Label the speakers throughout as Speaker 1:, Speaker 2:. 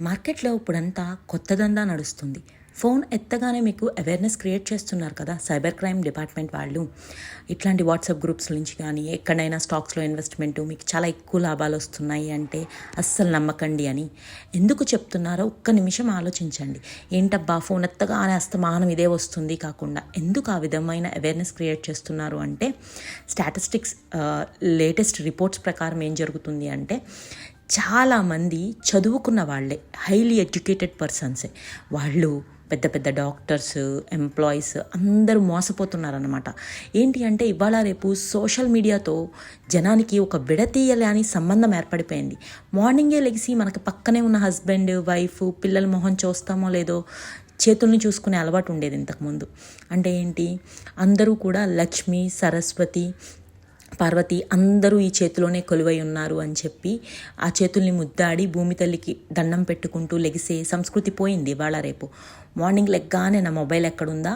Speaker 1: మార్కెట్లో ఇప్పుడంతా కొత్త దందా నడుస్తుంది. ఫోన్ ఎత్తగానే మీకు అవేర్నెస్ క్రియేట్ చేస్తున్నారు కదా సైబర్ క్రైమ్ డిపార్ట్మెంట్ వాళ్ళు. ఇట్లాంటి వాట్సాప్ గ్రూప్స్ నుంచి కానీ ఎక్కడైనా స్టాక్స్లో ఇన్వెస్ట్మెంట్ మీకు చాలా ఎక్కువ లాభాలు వస్తున్నాయి అంటే అస్సలు నమ్మకండి అని. ఎందుకు చెప్తున్నారో ఒక్క నిమిషం ఆలోచించండి. ఏంటబ్బా ఫోన్ ఎత్తగానే అస్తమానం ఇదే వస్తుంది కాకుండా ఎందుకు ఆ విధమైన అవేర్నెస్ క్రియేట్ చేస్తున్నారు అంటే స్టాటిస్టిక్స్ లేటెస్ట్ రిపోర్ట్స్ ప్రకారం ఏం జరుగుతుంది అంటే చాలామంది చదువుకున్న వాళ్ళే హైలీ ఎడ్యుకేటెడ్ పర్సన్సే వాళ్ళు పెద్ద పెద్ద డాక్టర్స్ ఎంప్లాయీస్ అందరూ మోసపోతున్నారనమాట ఏంటి అంటే ఇవాళ రేపు సోషల్ మీడియాతో జనానికి ఒక విడతీయలేని సంబంధం ఏర్పడిపోయింది. మార్నింగే లెగిసి మనకు పక్కనే ఉన్న హస్బెండ్ వైఫ్ పిల్లల మొహం చూస్తామో లేదో చేతుల్ని చూసుకునే అలవాటు ఉండేది ఇంతకుముందు అంటే ఏంటి? అందరూ కూడా లక్ష్మి సరస్వతి పార్వతి అందరూ ఈ చేతిలోనే కొలువై ఉన్నారు అని చెప్పి ఆ చేతుల్ని ముద్దాడి భూమి తల్లికి దండం పెట్టుకుంటూ లెగిసే సంస్కృతి పోయింది ఇవాళ రేపు. మార్నింగ్ లెగ్గానే నా మొబైల్ ఎక్కడుందా?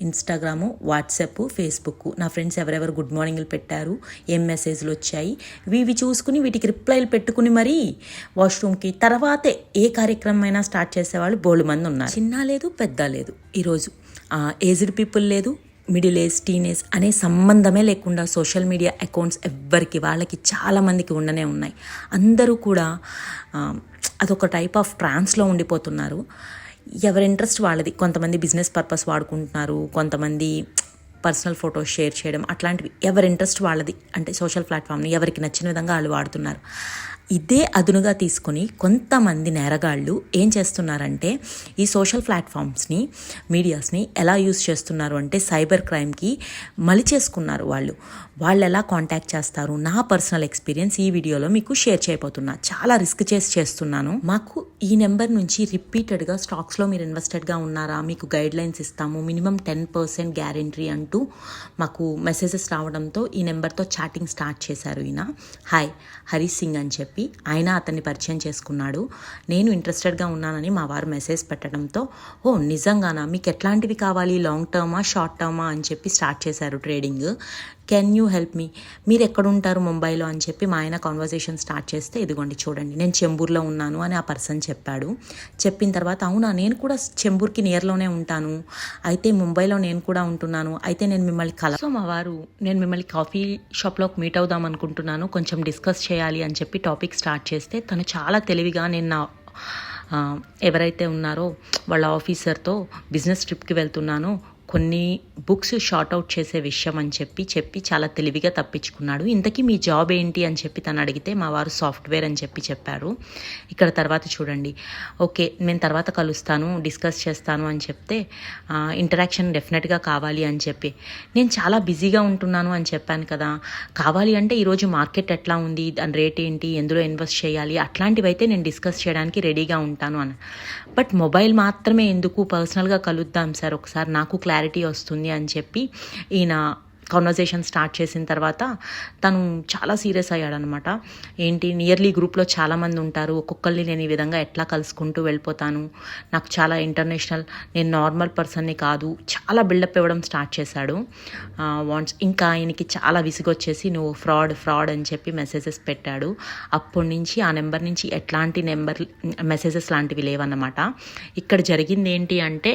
Speaker 1: ఇన్స్టాగ్రాము వాట్సాప్ ఫేస్బుక్ నా ఫ్రెండ్స్ ఎవరెవరు గుడ్ మార్నింగ్లు పెట్టారు ఏం మెసేజ్లు వచ్చాయి? ఇవి చూసుకుని వీటికి రిప్లైలు పెట్టుకుని మరీ వాష్రూమ్కి తర్వాతే ఏ కార్యక్రమం అయినా స్టార్ట్ చేసేవాళ్ళు బోళ్ళు మంది ఉన్నారు. చిన్న లేదు పెద్ద లేదు. ఈరోజు ఏజ్డ్ పీపుల్ లేదు మిడిల్ ఏజ్ టీనేజ్ అనే సంబంధమే లేకుండా సోషల్ మీడియా అకౌంట్స్ ఎవ్వరికి వాళ్ళకి చాలామందికి ఉండనే ఉన్నాయి. అందరూ కూడా అదొక టైప్ ఆఫ్ ట్రాన్స్లో ఉండిపోతున్నారు. ఎవరి ఇంట్రెస్ట్ వాళ్ళది. కొంతమంది బిజినెస్ పర్పస్ వాడుకుంటున్నారు. కొంతమంది పర్సనల్ ఫొటోస్ షేర్ చేయడం అట్లాంటివి. ఎవరి ఇంట్రెస్ట్ వాళ్ళది. అంటే సోషల్ ప్లాట్ఫామ్ని ఎవరికి నచ్చిన విధంగా వాళ్ళు వాడుతున్నారు. ఇదే అదునుగా తీసుకొని కొంతమంది నేరగాళ్ళు ఏం చేస్తున్నారంటే ఈ సోషల్ ప్లాట్ఫామ్స్ని మీడియాస్ని ఎలా యూస్ చేస్తున్నారు అంటే సైబర్ క్రైమ్కి మలిచేసుకున్నారు వాళ్ళు. వాళ్ళు ఎలా కాంటాక్ట్ చేస్తారు? నా పర్సనల్ ఎక్స్పీరియన్స్ ఈ వీడియోలో మీకు షేర్ చేయబోతున్నా. చాలా రిస్క్ చేసి చేస్తున్నాను. మాకు ఈ నెంబర్ నుంచి రిపీటెడ్గా స్టాక్స్లో మీరు ఇన్వెస్టెడ్గా ఉన్నారా? మీకు గైడ్ లైన్స్ ఇస్తాము. మినిమం టెన్ పర్సెంట్ గ్యారెంటీ అంటూ మాకు మెసేజెస్ రావడంతో ఈ నెంబర్తో చాటింగ్ స్టార్ట్ చేశారు ఈయన. హాయ్ హరి సింగ్ అని చెప్పి. చెప్పి ఆయన అతన్ని పరిచయం చేసుకున్నాడు. నేను ఇంట్రెస్టెడ్గా ఉన్నానని మా వారు మెసేజ్ పెట్టడంతో ఓ నిజంగానా? మీకు ఎట్లాంటివి కావాలి? లాంగ్ టర్మా? షార్ట్ టర్మా? అని చెప్పి స్టార్ట్ చేశారు trading. Can you help me? మీరు ఎక్కడుంటారు ముంబైలో అని చెప్పి మా ఆయన కాన్వర్జేషన్ స్టార్ట్ చేస్తే ఇదిగోండి చూడండి నేను చెంబూర్లో ఉన్నాను అని ఆ పర్సన్ చెప్పాడు. చెప్పిన తర్వాత అవునా నేను కూడా చెంబూర్కి నియర్లోనే ఉంటాను. అయితే ముంబైలో నేను కూడా ఉంటున్నాను. అయితే నేను మిమ్మల్ని కల సో మా వారు నేను మిమ్మల్ని కాఫీ షాప్లో మీట్ అవుదాం అనుకుంటున్నాను. కొంచెం డిస్కస్ చేయాలి అని చెప్పి టాపిక్ స్టార్ట్ చేస్తే తను చాలా తెలివిగా నేను నా ఎవరైతే ఉన్నారో వాళ్ళ ఆఫీసర్తో బిజినెస్ ట్రిప్కి వెళ్తున్నాను కొన్ని బుక్స్ షార్ట్ అవుట్ చేసే విషయం అని చెప్పి చెప్పి చాలా తెలివిగా తప్పించుకున్నాడు. ఇంతకీ మీ జాబ్ ఏంటి అని చెప్పి తను అడిగితే మా వారు సాఫ్ట్వేర్ అని చెప్పి చెప్పారు. ఇక్కడ తర్వాత చూడండి. ఓకే నేను తర్వాత కలుస్తాను డిస్కస్ చేస్తాను అని చెప్తే ఇంటరాక్షన్ డెఫినెట్గా కావాలి అని చెప్పి. నేను చాలా బిజీగా ఉంటున్నాను అని చెప్పాను కదా. కావాలి అంటే ఈరోజు మార్కెట్ ఎట్లా ఉంది దాని రేట్ ఏంటి ఎందులో ఇన్వెస్ట్ చేయాలి అట్లాంటివి అయితే నేను డిస్కస్ చేయడానికి రెడీగా ఉంటాను అని బట్ మొబైల్ మాత్రమే ఎందుకు పర్సనల్గా కలుద్దాం సార్? ఒకసారి నాకు క్లారిటీ వస్తుంది అని చెప్పి ఈయన కాన్వర్జేషన్ స్టార్ట్ చేసిన తర్వాత తను చాలా సీరియస్ అయ్యాడనమాట ఏంటి నియర్లీ గ్రూప్లో చాలామంది ఉంటారు. ఒక్కొక్కరిని నేను ఈ విధంగా ఎట్లా కలుసుకుంటూ వెళ్ళిపోతాను? నాకు చాలా ఇంటర్నేషనల్ నేను నార్మల్ పర్సన్ని కాదు. చాలా బిల్డప్ ఇవ్వడం స్టార్ట్ చేశాడు. వాంట్స్ ఇంకా ఆయనకి చాలా విసిగొచ్చేసి నువ్వు ఫ్రాడ్ ఫ్రాడ్ అని చెప్పి మెసేజెస్ పెట్టాడు. అప్పటి నుంచి ఆ నెంబర్ నుంచి ఎట్లాంటి నెంబర్ మెసేజెస్ లాంటివి లేవన్నమాట. ఇక్కడ జరిగింది ఏంటి అంటే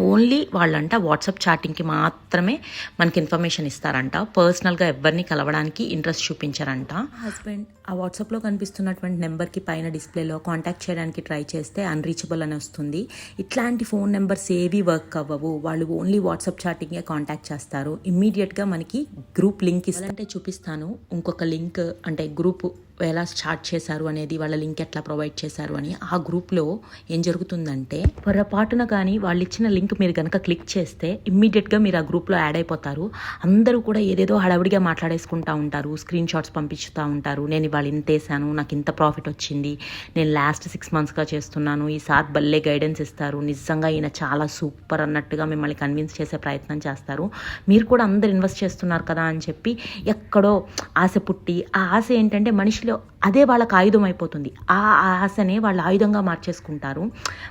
Speaker 1: ఓన్లీ వాళ్ళంట వాట్సాప్ చాటింగ్కి మాత్రమే మనకి ఇన్ఫర్మేషన్ ఇస్తారంట. పర్సనల్గా ఎవరిని కలవడానికి ఇంట్రెస్ట్ చూపించారంట. హస్బెండ్ ఆ వాట్సాప్లో కనిపిస్తున్నటువంటి నెంబర్కి పైన డిస్ప్లేలో కాంటాక్ట్ చేయడానికి ట్రై చేస్తే అన్రీచబుల్ అని వస్తుంది. ఇట్లాంటి ఫోన్ నెంబర్స్ ఏవి వర్క్ అవ్వవు. వాళ్ళు ఓన్లీ వాట్సాప్ చాటింగే కాంటాక్ట్ చేస్తారు. ఇమ్మీడియట్గా మనకి గ్రూప్ లింక్ ఇస్తారంటే చూపిస్తాను. ఇంకొక లింక్ అంటే గ్రూప్ ఎలా స్టార్ట్ చేశారు అనేది వాళ్ళ లింక్ ఎట్లా ప్రొవైడ్ చేశారు అని ఆ గ్రూప్లో ఏం జరుగుతుందంటే పొరపాటున కానీ వాళ్ళు ఇచ్చిన లింక్ మీరు కనుక క్లిక్ చేస్తే ఇమ్మీడియట్గా మీరు ఆ గ్రూప్లో యాడ్ అయిపోతారు. అందరూ కూడా ఏదేదో హడావిడిగా మాట్లాడేసుకుంటా ఉంటారు స్క్రీన్ షాట్స్ పంపించుతూ ఉంటారు. నేను ఇవాళ ఇంత వేసాను నాకు ఇంత ప్రాఫిట్ వచ్చింది. నేను లాస్ట్ సిక్స్ మంత్స్గా చేస్తున్నాను. ఈసారి భలే గైడెన్స్ ఇస్తారు. నిజంగా ఈయన చాలా సూపర్ అన్నట్టుగా మిమ్మల్ని కన్విన్స్ చేసే ప్రయత్నం చేస్తారు. మీరు కూడా అందరు ఇన్వెస్ట్ చేస్తున్నారు కదా అని చెప్పి ఎక్కడో ఆశ పుట్టి ఆ ఆశ ఏంటంటే మనిషిలో ejemplo, అదే వాళ్ళకి ఆయుధం అయిపోతుంది. ఆ ఆశనే వాళ్ళు ఆయుధంగా మార్చేసుకుంటారు.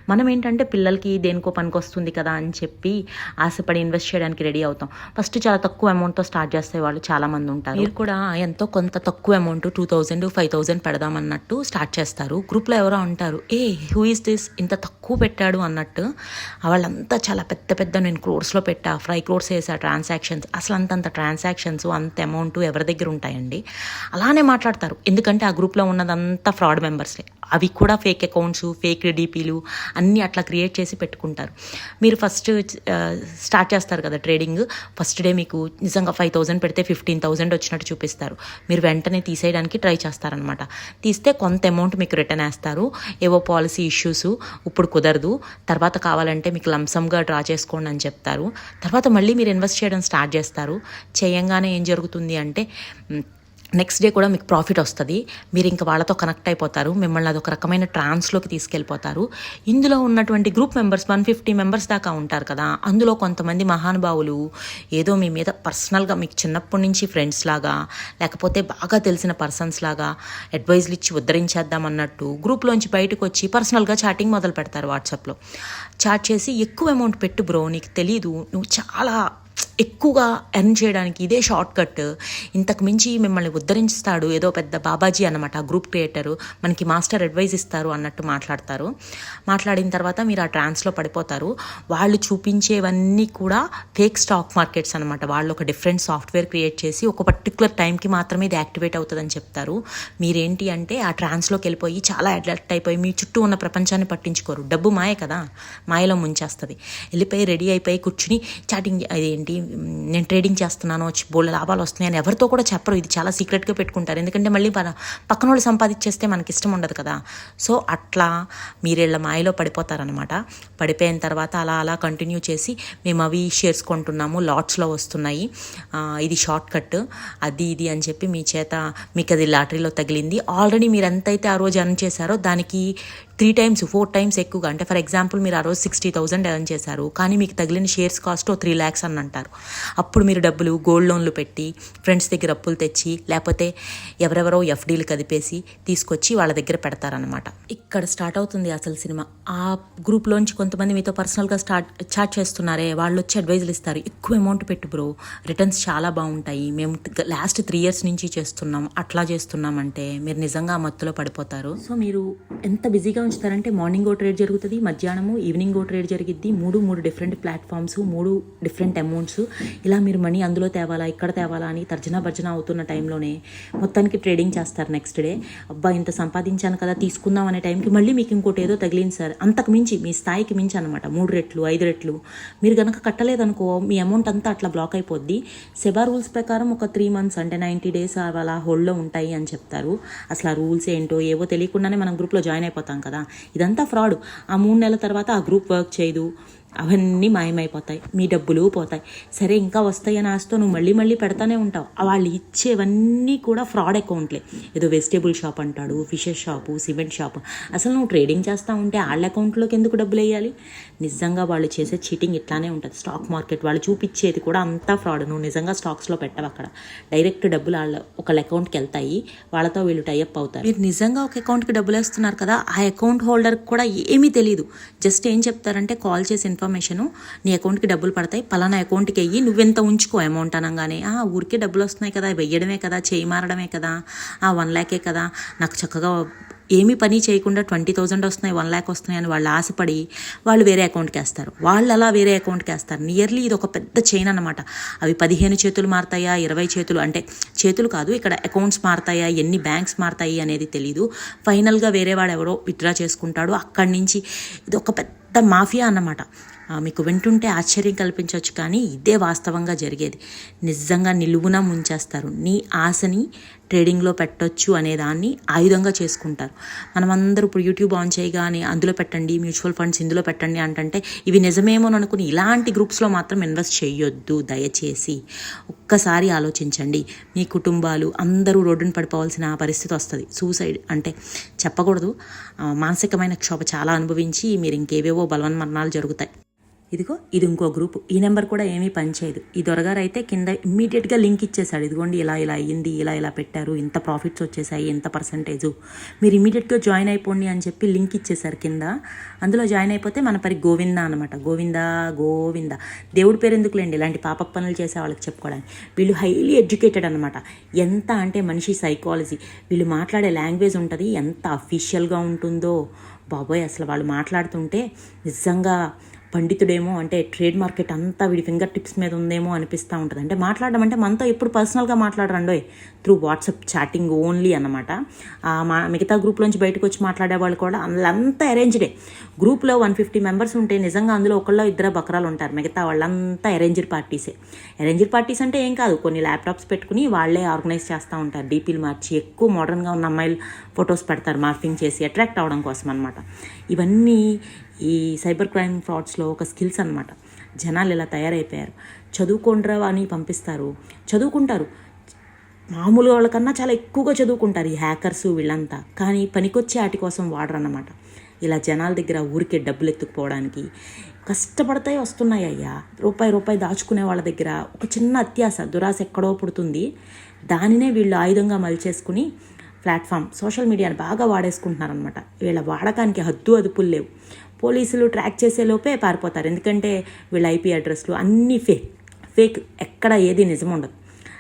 Speaker 1: మనం ఏంటంటే పిల్లలకి దేనికో పనికి వస్తుంది కదా అని చెప్పి ఆశపడి ఇన్వెస్ట్ చేయడానికి రెడీ అవుతాం. ఫస్ట్ చాలా తక్కువ అమౌంట్తో స్టార్ట్ చేస్తే వాళ్ళు చాలామంది ఉంటారు. మీరు కూడా ఎంతో కొంత తక్కువ amount two thousand five thousand పెడదామన్నట్టు start చేస్తారు. గ్రూప్లో ఎవరో అంటారు ఏ హూ ఇస్ దిస్ ఇంత తక్కువ పెట్టాడు అన్నట్టు. వాళ్ళంతా చాలా పెద్ద పెద్ద నేను క్రోర్స్లో పెట్టా ఫైవ్ క్రోర్స్ వేసా ట్రాన్సాక్షన్స్ అసలు అంతంత ట్రాన్సాక్షన్స్ అంత అమౌంట్ ఎవరి దగ్గర ఉంటాయండి? అలానే మాట్లాడతారు. ఎందుకంటే ఆ గ్రూప్ గ్రూప్లో ఉన్నదంతా ఫ్రాడ్ మెంబర్సే అవి కూడా ఫేక్ అకౌంట్స్ ఫేక్ డీపీలు అన్నీ అట్లా క్రియేట్ చేసి పెట్టుకుంటారు. మీరు ఫస్ట్ స్టార్ట్ చేస్తారు కదా ట్రేడింగ్. ఫస్ట్ డే మీకు నిజంగా ఫైవ్ థౌజండ్ పెడితే ఫిఫ్టీన్ థౌజండ్ వచ్చినట్టు చూపిస్తారు. మీరు వెంటనే తీసేయడానికి ట్రై చేస్తారనమాట తీస్తే కొంత అమౌంట్ మీకు రిటర్న్ వేస్తారు. ఏవో పాలసీ ఇష్యూస్ ఇప్పుడు కుదరదు. తర్వాత కావాలంటే మీకు లంసమ్గా డ్రా చేసుకోండి అని చెప్తారు. తర్వాత మళ్ళీ మీరు ఇన్వెస్ట్ చేయడం స్టార్ట్ చేస్తారు. చేయంగానే ఏం జరుగుతుంది అంటే నెక్స్ట్ డే కూడా మీకు ప్రాఫిట్ వస్తుంది. మీరు ఇంకా వాళ్ళతో కనెక్ట్ అయిపోతారు. మిమ్మల్ని అదొక రకమైన ట్రాన్స్లోకి తీసుకెళ్ళిపోతారు. ఇందులో ఉన్నటువంటి group members one fifty members దాకా ఉంటారు కదా. అందులో కొంతమంది మహానుభావులు ఏదో మీ మీద పర్సనల్గా మీకు చిన్నప్పటి నుంచి ఫ్రెండ్స్ లాగా లేకపోతే బాగా తెలిసిన పర్సన్స్ లాగా అడ్వైజ్లు ఇచ్చి ఉద్ధరించేద్దాం అన్నట్టు గ్రూప్లోంచి బయటకు వచ్చి పర్సనల్గా చాటింగ్ మొదలు పెడతారు వాట్సాప్లో చాట్ చేసి ఎక్కువ అమౌంట్ పెట్టు బ్రో నీకు తెలీదు. నువ్వు చాలా ఎక్కువగా ఎర్న్ చేయడానికి ఇదే షార్ట్ కట్ ఇంతకు మించి మిమ్మల్ని ఉద్ధరించుతాడు ఏదో పెద్ద బాబాజీ అన్నమాట గ్రూప్ క్రియేటర్. మనకి మాస్టర్ అడ్వైజ్ ఇస్తారు అన్నట్టు మాట్లాడతారు. మాట్లాడిన తర్వాత మీరు ఆ ట్రాన్స్లో పడిపోతారు. వాళ్ళు చూపించేవన్నీ కూడా ఫేక్ స్టాక్ మార్కెట్స్ అనమాట వాళ్ళు ఒక డిఫరెంట్ సాఫ్ట్వేర్ క్రియేట్ చేసి ఒక పర్టికులర్ టైంకి మాత్రమే ఇది యాక్టివేట్ అవుతుందని చెప్తారు. మీరేంటి అంటే ఆ ట్రాన్స్లోకి వెళ్ళిపోయి చాలా అలర్ట్ అయిపోయి మీ చుట్టూ ఉన్న ప్రపంచాన్ని పట్టించుకోరు. డబ్బు మాయ కదా మాయలో ముంచేస్తుంది. వెళ్ళిపోయి రెడీ అయిపోయి కూర్చుని చాటింగ్ అదేంటి నేను ట్రేడింగ్ చేస్తున్నాను బోళ్ళ లాభాలు వస్తున్నాయని ఎవరితో కూడా చెప్పరు. ఇది చాలా సీక్రెట్గా పెట్టుకుంటారు. ఎందుకంటే మళ్ళీ ప- పక్కన వాళ్ళు సంపాదించేస్తే మనకి ఇష్టం ఉండదు కదా. సో అట్లా మీరేళ్ళ మాయలో పడిపోతారనమాట పడిపోయిన తర్వాత అలా అలా కంటిన్యూ చేసి మేము అవి షేర్స్ కొంటున్నాము లాట్స్లో వస్తున్నాయి. ఇది షార్ట్ కట్ అది ఇది అని చెప్పి మీ చేత మీకు అది లాటరీలో తగిలింది. ఆల్రెడీ మీరు ఎంతైతే ఆ రోజు అర్న్ చేశారో దానికి త్రీ టైమ్స్ ఫోర్ టైమ్స్ ఎక్కువగా. అంటే ఫర్ ఎగ్జాంపుల్ మీరు ఆ రోజు సిక్స్టీ థౌసండ్ ఎర్న్ చేశారు. కానీ మీకు తగిలిన షేర్స్ కాస్ట్ త్రీ ల్యాక్స్ అని అంటారు. అప్పుడు మీరు డబ్బులు గోల్డ్ లోన్లు పెట్టి ఫ్రెండ్స్ దగ్గర అప్పులు తెచ్చి లేకపోతే ఎవరెవరో ఎఫ్డీలు కదిపేసి తీసుకొచ్చి వాళ్ళ దగ్గర పెడతారనమాట ఇక్కడ స్టార్ట్ అవుతుంది అసలు సినిమా. ఆ గ్రూప్లోంచి కొంతమంది మీతో పర్సనల్గా స్టార్ట్ చాట్ చేస్తున్నారే. వాళ్ళు వచ్చి అడ్వైజులు ఇస్తారు. ఎక్కువ అమౌంట్ పెట్టు బ్రో రిటర్న్స్ చాలా బాగుంటాయి. మేము లాస్ట్ త్రీ ఇయర్స్ నుంచి చేస్తున్నాం. అట్లా చేస్తున్నాం అంటే మీరు నిజంగా ఆ మత్తులో పడిపోతారు. సో మీరు ఎంత బిజీగా ఉంచుతారంటే మార్నింగ్ ఓ ట్రేడ్ జరుగుతుంది మధ్యాహ్నము ఈవినింగ్ ఓ ట్రేడ్ జరిగిద్ది. మూడు మూడు డిఫరెంట్ ప్లాట్ఫామ్స్ మూడు డిఫరెంట్ అమౌంట్స్ ఇలా మీరు మనీ అందులో తేవాలా ఇక్కడ తేవాలా అని తర్జనా భర్జన అవుతున్న టైంలోనే మొత్తానికి ట్రేడింగ్ చేస్తారు నెక్స్ట్ డే అబ్బా ఇంత సంపాదించాను కదా తీసుకుందాం అనే టైంకి మళ్ళీ మీకు ఇంకోటి ఏదో తగిలింది సార్. అంతకు మించి మీ స్థాయికి మించి అనమాట మూడు రెట్లు ఐదు రెట్లు. మీరు కనుక కట్టలేదనుకో మీ అమౌంట్ అంతా అట్లా బ్లాక్ అయిపోద్ది. సెబా రూల్స్ ప్రకారం ఒక త్రీ మంత్స్ అంటే నైంటీ డేస్ అలా హోల్డ్లో ఉంటాయి అని చెప్తారు. అసలు ఆ రూల్స్ ఏంటో ఏవో తెలియకుండానే మనం గ్రూప్లో జాయిన్ అయిపోతాం కదా. ఇదంతా ఫ్రాడ్. ఆ మూడు నెలల తర్వాత ఆ గ్రూప్ వర్క్ చేయదు. అవన్నీ మాయమైపోతాయి. మీ డబ్బులు పోతాయి. సరే ఇంకా వస్తాయి అని ఆశతో నువ్వు మళ్ళీ మళ్ళీ పెడతానే ఉంటావు. ఆ వాళ్ళు ఇచ్చేవన్నీ కూడా ఫ్రాడ్ అకౌంట్లే. ఏదో వెజిటేబుల్ షాప్ అంటాడు ఫిషెస్ షాపు సిమెంట్ షాపు. అసలు నువ్వు ట్రేడింగ్ చేస్తూ ఉంటే వాళ్ళ అకౌంట్లోకి ఎందుకు డబ్బులు వేయాలి? నిజంగా వాళ్ళు చేసే చీటింగ్ ఇట్లానే ఉంటుంది. స్టాక్ మార్కెట్ వాళ్ళు చూపించేది కూడా అంతా ఫ్రాడ్. నువ్వు నిజంగా స్టాక్స్లో పెట్టవు అక్కడ. డైరెక్ట్ డబ్బులు వాళ్ళ ఒకళ్ళ అకౌంట్కి వెళ్తాయి. వాళ్ళతో వీళ్ళు టైఅప్ అవుతారు. మీరు నిజంగా ఒక అకౌంట్కి డబ్బులు వేస్తున్నారు కదా ఆ అకౌంట్ హోల్డర్కి కూడా ఏమీ తెలియదు జస్ట్ ఏం చెప్తారంటే కాల్ చేసి ఇన్ఫర్మేషను నీ అకౌంట్కి డబ్బులు పడతాయి. పలానా అకౌంట్కి వెయ్యి నువ్వెంత ఉంచుకో అమౌంట్ అనగానే. ఆ ఊరికే డబ్బులు వస్తున్నాయి కదా వెయ్యడమే కదా చేయి మారడమే కదా ఆ వన్ ల్యాకే కదా. నాకు చక్కగా ఏమీ పని చేయకుండా ట్వంటీ థౌజండ్ వస్తున్నాయి వన్ ల్యాక్ వస్తున్నాయి అని వాళ్ళు ఆశపడి వాళ్ళు వేరే అకౌంట్కి వేస్తారు. వాళ్ళు అలా వేరే అకౌంట్కి వేస్తారు. నియర్లీ ఇది ఒక పెద్ద చైన్ అనమాట అవి పదిహేను చేతులు మారుతాయా ఇరవై చేతులు? అంటే చేతులు కాదు ఇక్కడ అకౌంట్స్ మారుతాయా ఎన్ని బ్యాంక్స్ మారుతాయి అనేది తెలీదు. ఫైనల్గా వేరే వాడు ఎవరో విత్డ్రా చేసుకుంటాడు. అక్కడి నుంచి ఇది ఒక పెద్ద మాఫియా అన్నమాట. మీకు వింటుంటే ఆశ్చర్యం కల్పించవచ్చు కానీ ఇదే వాస్తవంగా జరిగేది. నిజంగా నిలువున ముంచేస్తారు. నీ ఆశని ట్రేడింగ్లో పెట్టొచ్చు అనే దాన్ని ఆయుధంగా చేసుకుంటారు. మనమందరూ ఇప్పుడు యూట్యూబ్ ఆన్ చేయగానే అందులో పెట్టండి మ్యూచువల్ ఫండ్స్ ఇందులో పెట్టండి అంటే ఇవి నిజమేమో అనుకుని ఇలాంటి గ్రూప్స్లో మాత్రం ఇన్వెస్ట్ చేయొద్దు దయచేసి ఒక్కసారి ఆలోచించండి. మీ కుటుంబాలు అందరూ రోడ్డున పడిపోవాల్సిన పరిస్థితి వస్తుంది. సూసైడ్ అంటే చెప్పకూడదు. మానసికమైన క్షోభ చాలా అనుభవించి మీరు ఇంకేవేవో బలవన్మరణాలు జరుగుతాయి. ఇదిగో ఇది ఇంకో గ్రూప్ ఈ నెంబర్ కూడా ఏమీ పనిచేయదు. ఈ దొరగారు అయితే కింద ఇమ్మీడియట్గా లింక్ ఇచ్చేసాడు ఇదిగోండి ఇలా ఇలా అయ్యింది ఇలా ఇలా పెట్టారు. ఇంత ప్రాఫిట్స్ వచ్చేసాయి ఇంత పర్సంటేజు మీరు ఇమీడియట్గా జాయిన్ అయిపోండి అని చెప్పి లింక్ ఇచ్చేసారు కింద. అందులో జాయిన్ అయిపోతే మన పరి గోవింద అనమాట గోవింద గోవింద. దేవుడి పేరు ఎందుకులేండి ఇలాంటి పాప పనులు చేసే వాళ్ళకి చెప్పుకోవడానికి. వీళ్ళు హైలీ ఎడ్యుకేటెడ్ అనమాట ఎంత అంటే మనిషి సైకాలజీ వీళ్ళు మాట్లాడే లాంగ్వేజ్ ఉంటుంది. ఎంత అఫీషియల్గా ఉంటుందో. బాబోయ్ అసలు వాళ్ళు మాట్లాడుతుంటే నిజంగా పండితుడేమో అంటే ట్రేడ్ మార్కెట్ అంతా వీడి ఫింగర్ టిప్స్ మీద ఉందేమో అనిపిస్తూ ఉంటుంది. అంటే మాట్లాడడం అంటే మనతో ఎప్పుడు పర్సనల్గా మాట్లాడరండోయ్ త్రూ వాట్సాప్ చాటింగ్ ఓన్లీ అన్నమాట. మా మిగతా గ్రూప్లోంచి బయటకు వచ్చి మాట్లాడే వాళ్ళు కూడా వాళ్ళంతా అరేంజ్డే గ్రూప్లో వన్ ఫిఫ్టీ మెంబర్స్ ఉంటే నిజంగా అందులో ఒకళ్ళో ఇద్దరు బకరాలు ఉంటారు. మిగతా వాళ్ళంతా అరేంజ్డ్ పార్టీసే అరేంజ్డ్ పార్టీస్ అంటే ఏం కాదు కొన్ని ల్యాప్టాప్స్ పెట్టుకుని వాళ్ళే ఆర్గనైజ్ చేస్తూ ఉంటారు. డీపీలు మార్చి ఎక్కువ మోడర్న్గా ఉన్న అమ్మాయిలు ఫొటోస్ పెడతారు మార్ఫింగ్ చేసి అట్రాక్ట్ అవడం కోసం అనమాట ఇవన్నీ ఈ సైబర్ క్రైమ్ ఫ్రాడ్స్లో ఒక స్కిల్స్ అనమాట జనాలు ఇలా తయారైపోయారు? చదువుకోండ్రా అని పంపిస్తారు. చదువుకుంటారు. మామూలు వాళ్ళకన్నా చాలా ఎక్కువగా చదువుకుంటారు ఈ హ్యాకర్స్ వీళ్ళంతా. కానీ పనికొచ్చే వాటి కోసం వాడరన్నమాట. ఇలా జనాల దగ్గర ఊరికే డబ్బులు ఎత్తుకుపోవడానికి కష్టపడితే వస్తున్నాయి అయ్యా. రూపాయి రూపాయి దాచుకునే వాళ్ళ దగ్గర ఒక చిన్న అత్యాస దురాశ ఎక్కడో పుడుతుంది. దానినే వీళ్ళు ఆయుధంగా మలిచేసుకుని ప్లాట్ఫామ్ సోషల్ మీడియాని బాగా వాడేసుకుంటున్నారనమాట వీళ్ళ వాడకానికి హద్దు అదుపులు లేవు. పోలీసులు ట్రాక్ చేసే లోపే పారిపోతారు. ఎందుకంటే వీళ్ళ ఐపీ అడ్రస్లు అన్నీ ఫేక్ ఫేక్ ఎక్కడ ఏది నిజం ఉండదు.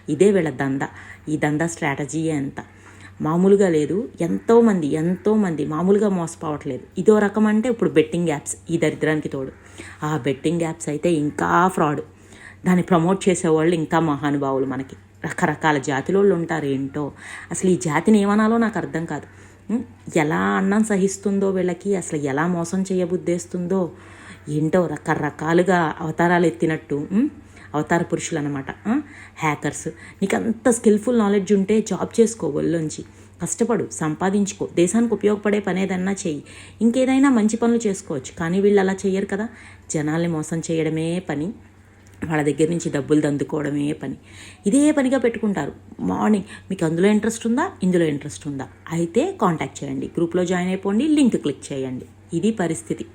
Speaker 1: ఇదే వీళ్ళ దంద. ఈ దంద స్ట్రాటజీ అంతా. మామూలుగా లేదు. ఎంతోమంది ఎంతోమంది మామూలుగా మోసపోవట్లేదు. ఇదో రకం అంటే ఇప్పుడు బెట్టింగ్ యాప్స్ ఈ దరిద్రానికి తోడు. ఆ బెట్టింగ్ యాప్స్ అయితే ఇంకా ఫ్రాడ్ దాన్ని ప్రమోట్ చేసేవాళ్ళు ఇంకా మహానుభావులు మనకి. రకరకాల జాతిలోళ్ళు ఉంటారు ఏంటో అసలు ఈ జాతిని ఏమనాలో నాకు అర్థం కాదు. ఎలా అన్నం సహిస్తుందో వీళ్ళకి అసలు ఎలా మోసం చేయబుద్ధేస్తుందో ఏంటో రకరకాలుగా అవతారాలు ఎత్తినట్టు అవతార పురుషులు అనమాట హ్యాకర్స్ నీకు అంత స్కిల్ఫుల్ నాలెడ్జ్ ఉంటే జాబ్ చేసుకో ఒళ్ళొంచి. కష్టపడు సంపాదించుకో. దేశానికి ఉపయోగపడే పని ఏదన్నా చెయ్యి. ఇంకేదైనా మంచి పనులు చేసుకోవచ్చు. కానీ వీళ్ళు అలా చేయరు కదా. జనాల్ని మోసం చేయడమే పని. వాళ్ళ దగ్గర నుంచి డబ్బులు దందుకోవడమే పని. ఇదే పనిగా పెట్టుకుంటారు. మార్నింగ్ మీకు అందులో ఇంట్రెస్ట్ ఉందా? ఇందులో ఇంట్రెస్ట్ ఉందా? అయితే కాంటాక్ట్ చేయండి. గ్రూప్లో జాయిన్ అయిపోండి. లింక్ క్లిక్ చేయండి. ఇది పరిస్థితి.